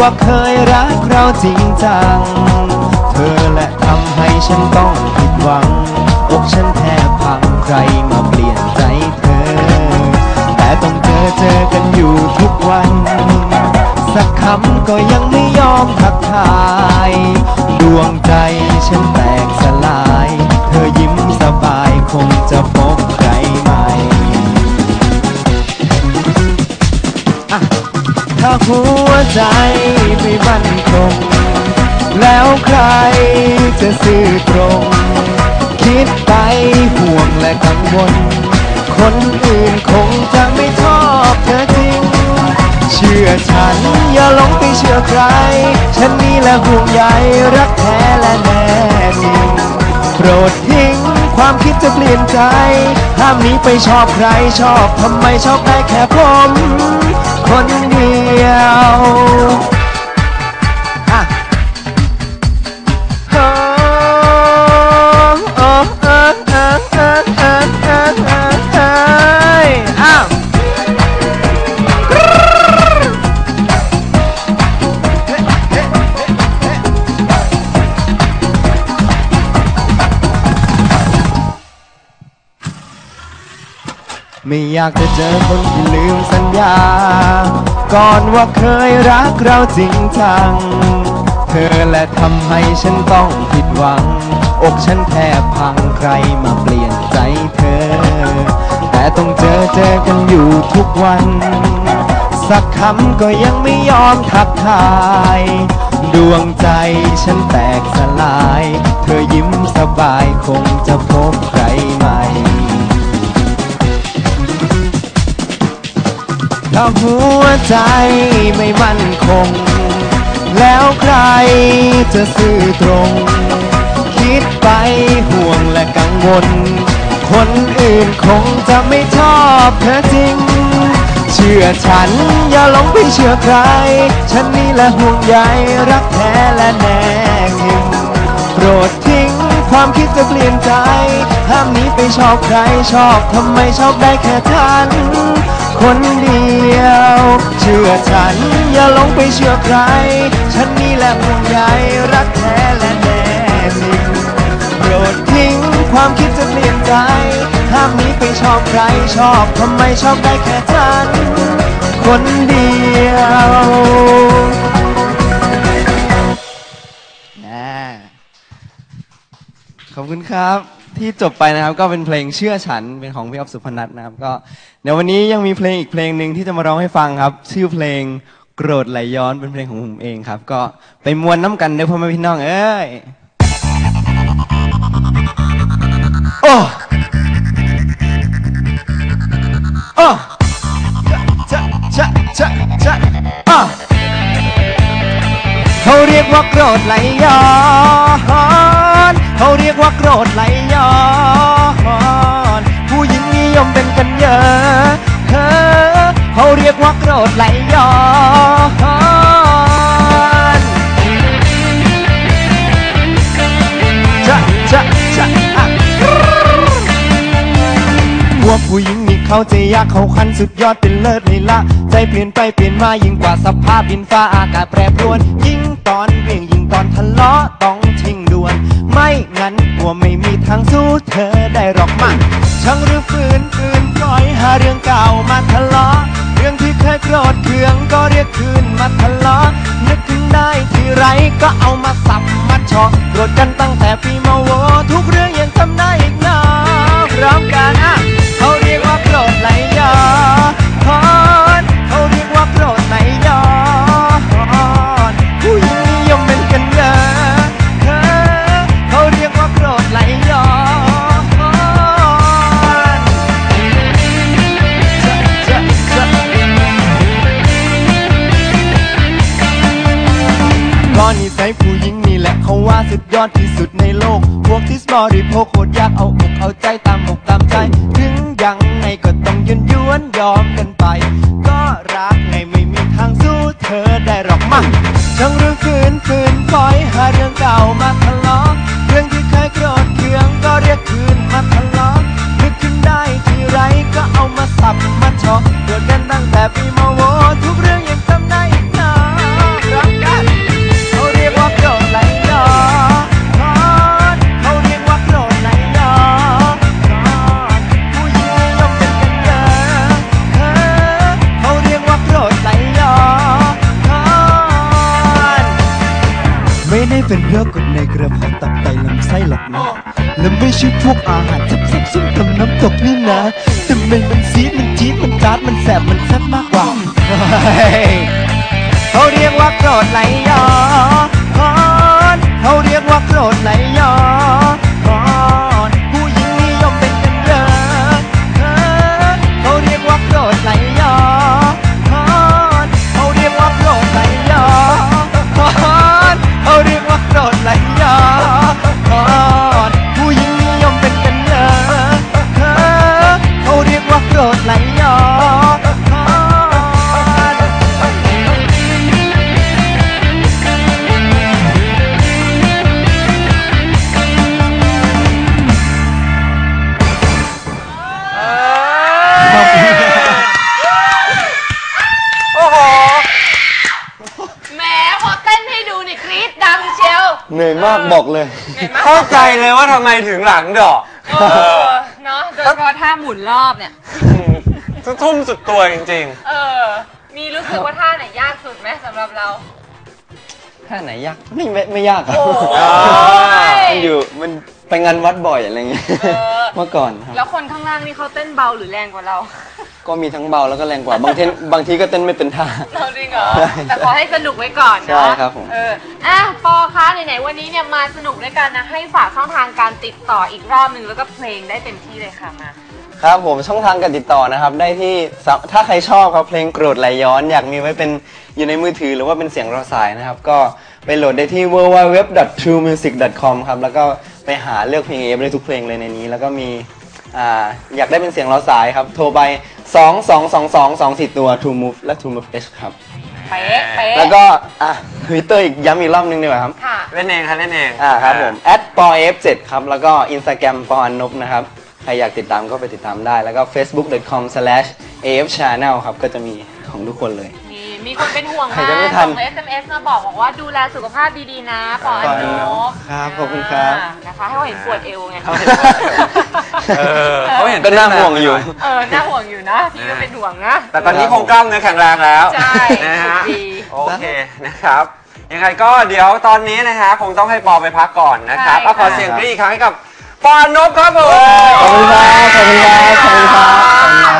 ว่าเคยรักเราจริงจัง เธอแหละทำให้ฉันต้องผิดหวัง อกฉันแทบพังใครมาเปลี่ยนใจเธอ แต่ต้องเจอเจอกันอยู่ทุกวัน สักคำก็ยังไม่ยอมทักทาย ดวงใจฉันแตกสลาย เธอยิ้มสบายคงจะพบ ถ้าหัวใจไม่มั่นคง แล้วใครจะซื่อตรง คิดไปห่วงและกังวล คนอื่นคงจะไม่ชอบเธอจริง เชื่อฉันอย่าหลงไปเชื่อใคร ฉันนี่แหละห่วงใยรักแท้และแน่จริงโปรดทิ้ง ความคิดจะเปลี่ยนใจ ห้ามนี้ไปชอบใครชอบทำไมชอบได้แค่ผม คนเดียว ไม่อยากจะเจอคนที่ลืมสัญญา ก่อนว่าเคยรักเราจริงจัง เธอแหละทำให้ฉันต้องผิดหวัง อกฉันแทบพังใครมาเปลี่ยนใจเธอ แต่ต้องเจอเจอกันอยู่ทุกวัน สักคำก็ยังไม่ยอมทักทาย ดวงใจฉันแตกสลาย เธอยิ้มสบายคงจะพบใครใหม่ ถ้าหัวใจไม่มั่นคง แล้วใครจะซื่อตรง คิดไปห่วงและกังวล คนอื่นคงจะไม่ชอบเธอจริง เชื่อฉันอย่าหลงไปเชื่อใคร ฉันนี่แหละห่วงใยรักแท้และแน่จริงโปรดทิ้งความคิดจะเปลี่ยนใจ ห้ามนี้ไปชอบใครชอบทำไมชอบได้แค่ฉัน คนเดียว เชื่อฉันอย่าหลงไปเชื่อใคร ฉันนี่แหละห่วงใยรักแท้และแน่จริงโปรดทิ้งความคิดจะเปลี่ยนใจห้ามหนี้ไปชอบใครชอบทำไมชอบได้แค่ฉัน คนเดียวนะขอบคุณครับ ที่จบไปนะครับ ก็เป็นเพลงเชื่อฉันเป็นของพี่อ๊อฟสุพนัทนะครับ ก็เดี๋ยววันนี้ยังมีเพลงอีกเพลงหนึ่งที่จะมาร้องให้ฟังครับ ชื่อเพลงโกรธไหลย้อนเป็นเพลงของผมเองครับ ก็ไปมวนน้ำกันเด้อพ่อแม่พี่น้องเอ้ยโอ้โอ้ชะชะชะชะอะเขาเรียกว่าโกรธไหลย้อน เขาเรียกว่าโกรธไหลย้อนผู้หญิงนิยมเป็นกันเยอะเขาเรียกว่าโกรธไหลย้อนจะจะจะอะพวกผู้หญิงนี่เขาใจยากเขาคันสุดยอดเป็นเลิศเลยละ ใจเปลี่ยนไปเปลี่ยนมายิ่งกว่าสภาพดินฟ้าอากาศแปรปรวน ยิ่งตอนเวียงยิ่งตอนทะเลาะต้องทิ้ง ว่าไม่มีทางสู้เธอได้หรอกมั้งช่างหรือฝืนฝืนปล่อยหาเรื่องเก่ามาทะเลาะ เรื่องที่เคยโกรธเคืองก็เรียกคืนมาทะเลาะ นึกถึงได้ทีไรก็เอามาสับมาชอโกรธกันตั้งแต่ปีมาโวทุกเรื่องยังทำได้ ผู้หญิงนี่แหละเขาว่าสุดยอดที่สุดในโลก พวกที่บริโภคโคตรยากเอาอกเอาใจตามอกตามใจ ถึงยังไงก็ต้องยืนยวนยอมกันไป ก็รักไงไม่มีทางสู้เธอได้หรอกมั้งช่างเรื่องคืนคืนคอยหาเรื่องเก่ามาทะเลาะเรื่องที่เคยโกรธเคืองก็เรียกคืนมาทะเลาะนึกขึ้นได้ทีไรก็เอามาสับมาเฉาะโกรธกันตั้งตั้งแต่ปีมาโวทุกเรื่อง เป็นโรคกดในกระเพาะตับไตลำไส้หรอกนะและไม่ใช่พวกอาหารทับซับซุ่มตำน้ำตกนี่นะ แต่มันมันซีดมันจี๊ดมันจาดมันแสบมันแซ่บมากกว่าเขาเรียกว่าโกรธไหลย้อนเขาเรียกว่าโกรธไหลย้อนากบอกเลย เข้าใจเลยว่าทำไมถึงหลังดอก เออเนาะโดยเฉพาะท่าหมุนรอบเนี่ยจะทุ่มสุดตัวจริงเออ มีรู้สึกว่าท่าไหนยากสุดไหมสำหรับเรา ท่าไหนยากไม่ไม่ไม่ยากครับโอ้ยมันอยู่มันไปงานวัดบ่อยอะไรเงี้ยเออ เมื่อก่อนครับ แล้วคนข้างล่างนี่เขาเต้นเบาหรือแรงกว่าเรา ก็มีทั้งเบาแล้วก็แรงกว่า บางทีบางทีก็เต้นไม่เป็นท่า เราจริงเหรอ ใช่แต่ขอให้สนุกไว้ก่อนใช่เนาะครับผม เอออะปอคะไหนๆวันนี้เนี่ยมาสนุกด้วยกันนะ ให้ฝากช่องทางการติดต่ออีกรอบหนึ่งแล้วก็เพลงได้เต็มที่เลยค่ะมา ครับผมช่องทางการติดต่อนะครับ ได้ที่สาถ้าใครชอบครับเพลงโกรธไหลย้อน อยากมีไว้เป็นอยู่ในมือถือหรือว่าเป็นเสียงรอสายนะครับ ก็ไปโหลดได้ที่ www.truemusic.com ครับแล้วก็ไปหาเลือกเพลงเอฟได้ทุกเพลงเลยในนี้ แล้วก็มีอ่าอยากได้เป็นเสียงรอสายครับ โทรไป 2 2 2 2 2 4ตัว True Move และ True Move H ครับ เป๊ะเป๊ะแล้วก็อะทวิตเตอร์อีกย้ำอีกรอบนึงดีกว่าครับ ค่ะๆเล่นเองครับเล่นเองอ่าครับผม p o f 7ครับ แล้วก็ Instagram ปอนนบนะครับ ใครอยากติดตามก็ไปติดตามได้ แล้วก็ facebook.com/afchannel ครับ ก็จะมีของทุกคนเลย มีมีคนเป็นห่วงใครมาจะไม่กทันส่ง SMS มาบอกบอกว่าดูแลสุขภาพดีๆนะปออันโนครับขอบคุณครับนะคะให้เขาเห็นปวดเอวไงเขาเห็นเออเขาเห็น ก็น่าห่วงอยู่ เออน่าห่วงอยู่นะพี่ก็เป็นห่วงนะ แต่ตอนนี้คงกล้ามเนื้อแข็งแรงแล้วใช่นะฮะสุดดี โอเคนะครับยังไงก็เดี๋ยวตอนนี้นะฮะคงต้องให้ปอไปพักก่อนนะครับใช่ค่ะก็ขอเสียงกรี๊ดอีกครั้งให้กับปอนนบครับผม ขอบคุณครับขอบคุณครับขอบคุณครับขอบคุณครับ